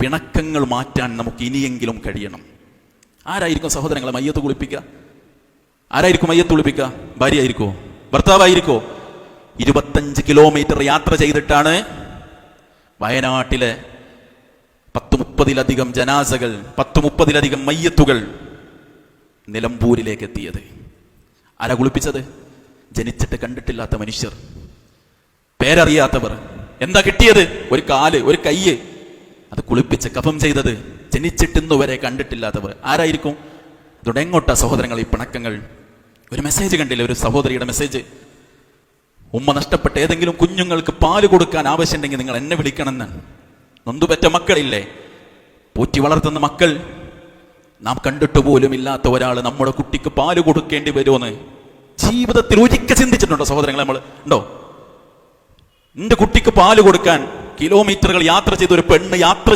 പിണക്കങ്ങൾ മാറ്റാൻ നമുക്ക് ഇനിയെങ്കിലും കഴിയണം. ആരായിരിക്കും സഹോദരങ്ങളെ മയ്യത്ത് കുളിപ്പിക്കുക? ആരായിരിക്കും മയ്യത്ത് കുളിപ്പിക്കുക? ഭാര്യയായിരിക്കോ? ഭർത്താവായിരിക്കോ? ഇരുപത്തഞ്ച് കിലോമീറ്റർ യാത്ര ചെയ്തിട്ടാണ് വയനാട്ടിലെ പത്ത് മുപ്പതിലധികം ജനാസകൾ പത്ത് മുപ്പതിലധികം മയ്യത്തുകൾ നിലമ്പൂരിലേക്ക് എത്തിയത് ആരാ കുളിപ്പിച്ചത്? ജനിച്ചിട്ട് കണ്ടിട്ടില്ലാത്ത മനുഷ്യർ. പേരറിയാത്തവർ. എന്താ കിട്ടിയത്? ഒരു കാൽ ഒരു കയ്യ്. അത് കുളിപ്പിച്ച് കഫം ചെയ്തത് ജനിച്ചിട്ടിന്നു വരെ കണ്ടിട്ടില്ലാത്തവർ ആരായിരിക്കും? തുടങ്ങോട്ട സഹോദരങ്ങൾ ഈ പിണക്കങ്ങൾ. ഒരു മെസ്സേജ് കണ്ടില്ല? ഒരു സഹോദരിയുടെ മെസ്സേജ് ഉമ്മ നഷ്ടപ്പെട്ട ഏതെങ്കിലും കുഞ്ഞുങ്ങൾക്ക് പാൽ കൊടുക്കാൻ ആവശ്യമുണ്ടെങ്കിൽ നിങ്ങൾ എന്നെ വിളിക്കണമെന്ന്. നൊന്തുപറ്റ മക്കളില്ലേ? പോറ്റി വളർത്തുന്ന മക്കൾ. നാം കണ്ടിട്ട് പോലും ഇല്ലാത്ത ഒരാൾ നമ്മുടെ കുട്ടിക്ക് പാൽ കൊടുക്കേണ്ടി വരുമെന്ന് ജീവിതത്തിൽ ഒരിക്കൽ ചിന്തിച്ചിട്ടുണ്ടോ സഹോദരങ്ങളെ നമ്മൾ? ഉണ്ടോ? എന്റെ കുട്ടിക്ക് പാൽ കൊടുക്കാൻ കിലോമീറ്ററുകൾ യാത്ര ചെയ്ത ഒരു പെണ്ണ് യാത്ര